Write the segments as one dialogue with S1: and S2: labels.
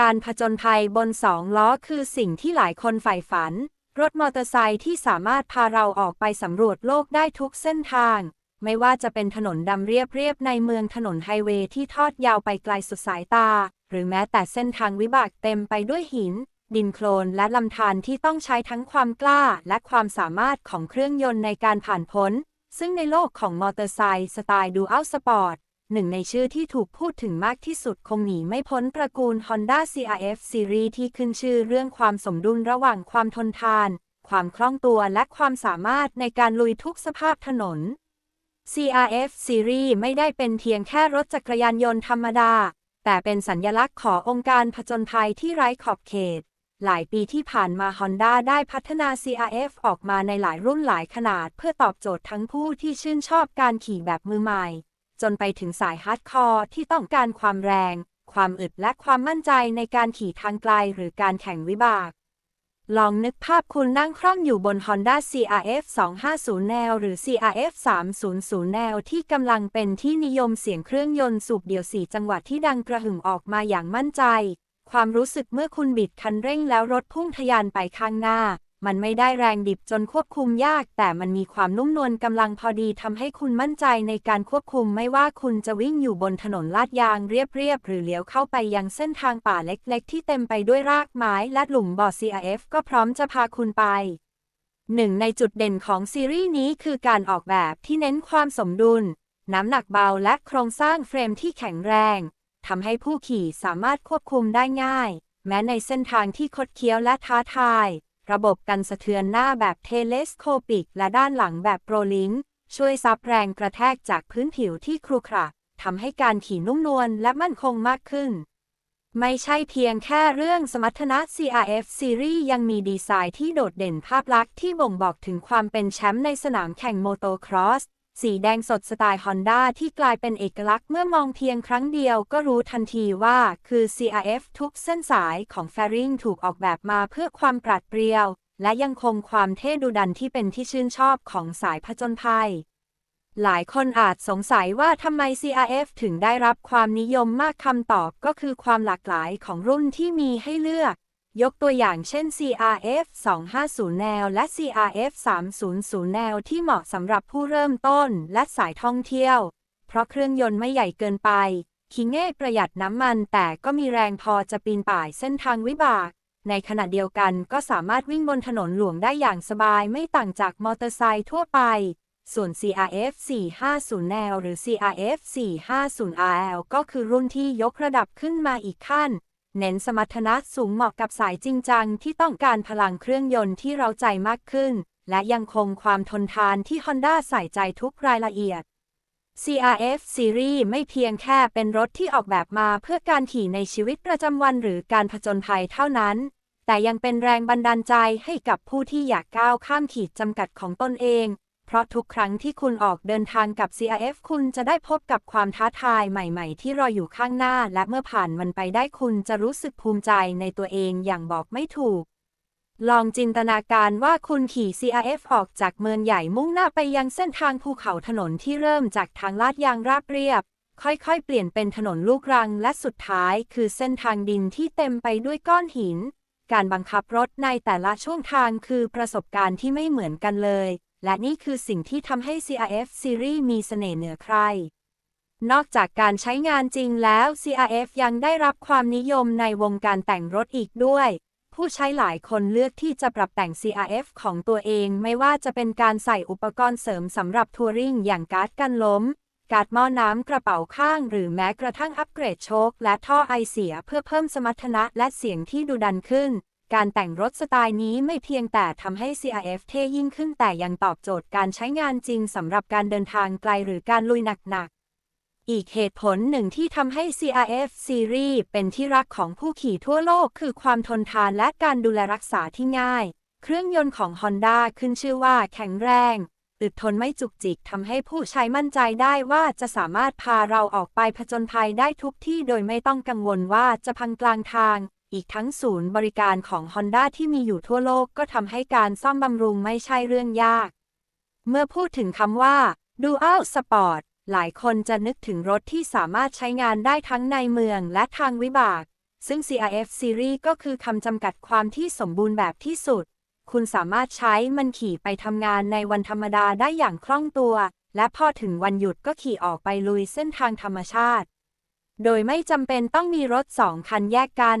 S1: การผจญภัยบนสองล้อคือสิ่งที่หลายคนใฝ่ฝัน รถมอเตอร์ไซค์ที่สามารถพาเราออกไปสำรวจโลกได้ทุกเส้นทาง ไม่ว่าจะเป็นถนนดำเรียบๆในเมืองถนนไฮเวย์ที่ทอดยาวไปไกลสุดสายตา หรือแม้แต่เส้นทางวิบากเต็มไปด้วยหิน ดินโคลนและลำธารที่ต้องใช้ทั้งความกล้าและความสามารถของเครื่องยนต์ในการผ่านพ้น ซึ่งในโลกของมอเตอร์ไซค์สไตล์ดูอัลสปอร์ต หนึ่งในชื่อที่ถูกพูดถึงมากที่สุดคงหนีไม่พ้นตระกูล Honda CRF Series ที่ขึ้นชื่อเรื่องความสมดุลระหว่างความทนทาน ความคล่องตัวและความสามารถในการลุยทุกสภาพถนน CRF Series ไม่ได้เป็นเพียงแค่รถจักรยานยนต์ธรรมดา แต่เป็นสัญญลักษณ์ขององค์การผจญภัยที่ไร้ขอบเขต หลายปีที่ผ่านมา Honda ได้พัฒนา CRF ออกมาในหลายรุ่นหลายขนาด เพื่อตอบโจทย์ทั้งผู้ที่ชื่นชอบการขี่แบบมือใหม่ จนไปถึงสายฮาร์ดคอร์ที่ต้องการความแรง ความอึดและความมั่นใจในการขี่ทางไกลหรือการแข่งวิบาก ลองนึกภาพคุณนั่งคล่อมอยู่บน Honda CRF 250แนวหรือ CRF 300แนวที่กำลังเป็นที่นิยมเสียงเครื่องยนต์สูบเดี่ยวสี่จังหวะที่ดังกระหึ่มออกมาอย่างมั่นใจ ความรู้สึกเมื่อคุณบิดคันเร่งแล้วรถพุ่งทะยานไปข้างหน้า มันไม่ได้แรงดิบจนควบคุมยาก แต่มันมีความนุ่มนวลกำลังพอดีทำให้คุณมั่นใจในการควบคุมไม่ว่าคุณจะวิ่งอยู่บนถนนลาดยางเรียบๆ หรือเลี้ยวเข้าไปยังเส้นทางป่าเล็กๆ ที่เต็มไปด้วยรากไม้และหลุมบ่อ CRF ก็พร้อมจะพาคุณไปหนึ่งในจุดเด่นของซีรีส์นี้คือการออกแบบที่เน้นความสมดุล น้ำหนักเบาและโครงสร้างเฟรมที่แข็งแรงทำให้ผู้ขี่สามารถควบคุมได้ง่าย แม้ในเส้นทางที่คดเคี้ยวและท้าทาย ระบบกันสะเทือนหน้าแบบเทเลสโคปิก และด้านหลังแบบโปรลิงช่วยซับแรงกระแทกจากพื้นผิวที่ครุขระทำให้การขี่นุ่มนวลและมั่นคงมากขึ้น ไม่ใช่เพียงแค่เรื่องสมรรถนะ CRF Series ยังมีดีไซน์ที่โดดเด่นภาพลักษณ์ที่บ่งบอกถึงความเป็นแชมป์ในสนามแข่งโมโตครอส สีแดงสดสไตล์ Honda ที่กลายเป็นเอกลักษณ์เมื่อมองเพียงครั้งเดียวก็รู้ทันทีว่าคือ CRF ทุกเส้นสายของ Fairing ถูกออกแบบมาเพื่อความปราดเปรียว และยังคงความเท่ดุดันที่เป็นที่ชื่นชอบของสายผจญภัย หลายคนอาจสงสัยว่าทำไม CRF ถึงได้รับความนิยมมากคำตอบก็คือความหลากหลายของรุ่นที่มีให้เลือก ยกตัวอย่างเช่น CRF 250 แนว และ CRF 300 แนว ที่เหมาะสำหรับผู้เริ่มต้นและสายท่องเที่ยว เพราะเครื่องยนต์ไม่ใหญ่เกินไปขี่ง่ายประหยัดน้ำมันแต่ก็มีแรงพอจะปีนป่ายเส้นทางวิบาก ในขณะเดียวกันก็สามารถวิ่งบนถนนหลวงได้อย่างสบายไม่ต่างจากมอเตอร์ไซค์ทั่วไป ส่วน CRF 450 แนว หรือ CRF 450 RL ก็คือรุ่นที่ยกระดับขึ้นมาอีกขั้น เน้นสมรรถนะสูงเหมาะกับสายจริงจังที่ต้องการพลังเครื่องยนต์ที่เราใจมากขึ้น และยังคงความทนทานที่ Honda ใส่ใจทุกรายละเอียด CRF Series ไม่เพียงแค่เป็นรถที่ออกแบบมาเพื่อการขี่ในชีวิตประจำวันหรือการผจญภัยเท่านั้น แต่ยังเป็นแรงบันดาลใจให้กับผู้ที่อยากก้าวข้ามขีดจำกัดของตนเอง ราะทุกครั้งที่คุณออกเดินทางกับ CRF คุณจะได้พบกับความท้าทายใหม่ๆ ที่รออยู่ข้างหน้า และเมื่อผ่านมันไปได้คุณจะรู้สึกภูมิใจในตัวเองอย่างบอกไม่ถูก ลองจินตนาการว่าคุณขี่ CRF ออกจากเมืองใหญ่มุ่งหน้าไปยังเส้นทางภูเขาถนนที่เริ่มจากทางลาดยางราบเรียบ ค่อยๆ เปลี่ยนเป็นถนนลูกรังและสุดท้ายคือเส้นทางดินที่เต็มไปด้วยก้อนหิน การบังคับรถในแต่ละช่วงทางคือประสบการณ์ที่ไม่เหมือนกันเลย และนี่คือสิ่งที่ทำให้ CRF Series มีเสน่ห์เหนือใคร นอกจากการใช้งานจริงแล้ว CRF ยังได้รับความนิยมในวงการแต่งรถอีกด้วย ผู้ใช้หลายคนเลือกที่จะปรับแต่ง CRF ของตัวเองไม่ว่าจะเป็นการใส่อุปกรณ์เสริมสำหรับทัวริงอย่างการ์ดกันล้ม การ์ดหม้อน้ำกระเป๋าข้าง หรือแม้กระทั่งอัปเกรดโชคและท่อไอเสียเพื่อเพิ่มสมรรถนะและเสียงที่ดุดันขึ้น การแต่งรถสไตล์นี้ไม่เพียงแต่ทำให้ CRF เท่ยิ่งขึ้นแต่ยังตอบโจทย์การใช้งานจริงสำหรับการเดินทางไกลหรือการลุยหนักๆ อีกเหตุผลหนึ่งที่ทำให้ CRF Series เป็นที่รักของผู้ขี่ทั่วโลกคือความทนทานและการดูแลรักษาที่ง่าย เครื่องยนต์ของ Honda ขึ้นชื่อว่าแข็งแรงอึดทนไม่จุกจิกทำให้ผู้ใช้มั่นใจได้ว่าจะสามารถพาเราออกไปผจญภัยได้ทุกที่โดยไม่ต้องกังวลว่าจะพังกลางทาง อีกทั้งศูนย์บริการของ Honda ที่มีอยู่ทั่วโลกก็ทำให้การซ่อมบำรุงไม่ใช่เรื่องยาก เมื่อพูดถึงคำว่า Dual Sport หลายคนจะนึกถึงรถที่สามารถใช้งานได้ทั้งในเมืองและทางวิบาก ซึ่ง CRF Series ก็คือคำจำกัดความที่สมบูรณ์แบบที่สุด คุณสามารถใช้มันขี่ไปทำงานในวันธรรมดาได้อย่างคล่องตัว และพอถึงวันหยุดก็ขี่ออกไปลุยเส้นทางธรรมชาติ โดยไม่จำเป็นต้องมีรถสองคันแยกกัน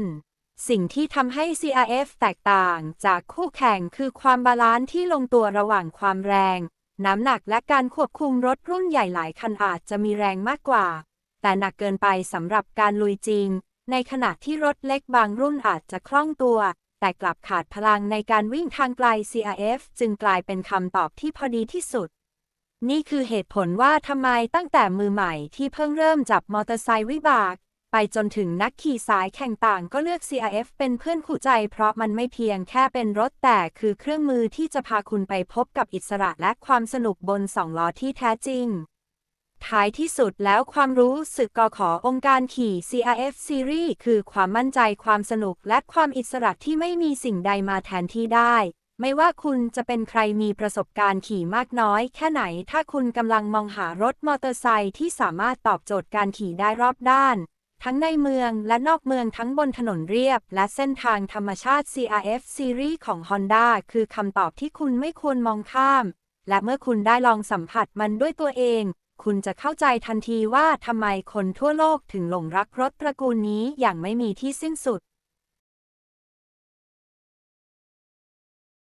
S1: สิ่งที่ทำให้ CRF แตกต่างจากคู่แข่งคือความบาลานซ์ที่ลงตัวระหว่างความแรง น้ำหนักและการควบคุมรถรุ่นใหญ่หลายคันอาจจะมีแรงมากกว่า แต่หนักเกินไปสำหรับการลุยจริง ในขณะที่รถเล็กบางรุ่นอาจจะคล่องตัว แต่กลับขาดพลังในการวิ่งทางไกล CRF จึงกลายเป็นคำตอบที่พอดีที่สุด นี่คือเหตุผลว่าทำไมตั้งแต่มือใหม่ที่เพิ่งเริ่มจับมอเตอร์ไซค์วิบาก ไปจนถึงนักขี่สายแข่งต่างก็เลือก CRF เป็นเพื่อนคู่ใจ เพราะมันไม่เพียงแค่เป็นรถแต่คือเครื่องมือที่จะพาคุณไปพบกับอิสระและความสนุกบนสองล้อที่แท้จริง ท้ายที่สุดแล้วความรู้สึกกขอองค์การขี่ CRF Series คือความมั่นใจความสนุกและความอิสระที่ไม่มีสิ่งใดมาแทนที่ได้ไม่ว่าคุณจะเป็นใครมีประสบการณ์ขี่มากน้อย แค่ไหน ถ้าคุณกำลังมองหารถมอเตอร์ไซค์ที่สามารถตอบโจทย์การขี่ได้รอบด้าน ทั้งในเมืองและนอกเมืองทั้งบนถนนเรียบ และเส้นทางธรรมชาติ CRF Series ของ Honda คือคำตอบที่คุณไม่ควรมองข้าม และเมื่อคุณได้ลองสัมผัสมันด้วยตัวเอง คุณจะเข้าใจทันทีว่าทำไมคนทั่วโลกถึงหลงรักรถตระกูลนี้อย่างไม่มีที่สิ้นสุด